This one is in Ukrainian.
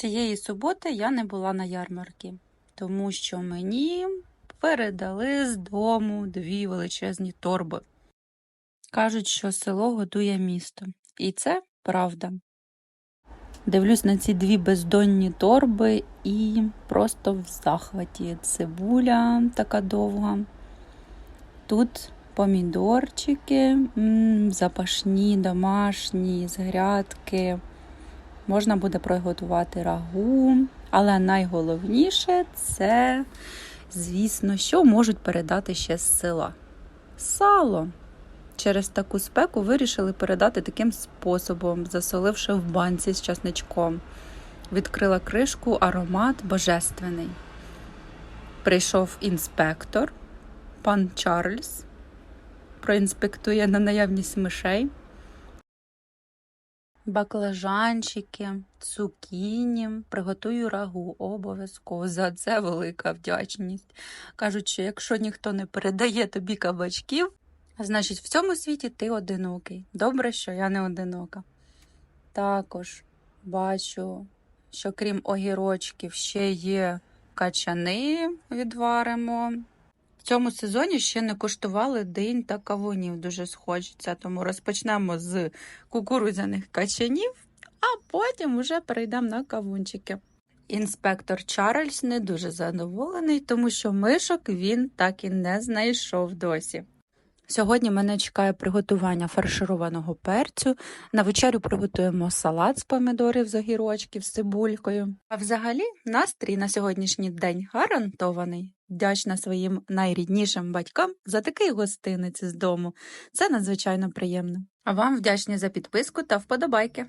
Цієї суботи я не була на ярмарці, тому що мені передали з дому дві величезні торби. Кажуть, що село годує місто. І це правда. Дивлюсь на ці дві бездонні торби і просто в захваті. Цибуля така довга. Тут помідорчики, запашні, домашні, з грядки. Можна буде приготувати рагу, але найголовніше це, звісно, що можуть передати ще з села. Сало. Через таку спеку вирішили передати таким способом, засоливши в банці з часничком. Відкрила кришку, аромат божественний. Прийшов інспектор, пан Чарльз, проінспектує на наявність мишей. Баклажанчики, цукіні, приготую рагу обов'язково. За це велика вдячність. Кажуть, що якщо ніхто не передає тобі кабачків, значить в цьому світі ти одинокий. Добре, що я не одинока. Також бачу, що крім огірочків ще є качани відваримо. Цьому сезоні ще не куштували динь та кавунів, дуже схочеться, тому розпочнемо з кукурудзяних качанів, а потім вже перейдемо на кавунчики. Інспектор Чарльз не дуже задоволений, тому що мишок він так і не знайшов досі. Сьогодні мене чекає приготування фаршированого перцю. На вечерю приготуємо салат з помідорів з огірочків з цибулькою. А взагалі настрій на сьогоднішній день гарантований. Вдячна своїм найріднішим батькам за такий гостинець з дому. Це надзвичайно приємно. А вам вдячні за підписку та вподобайки.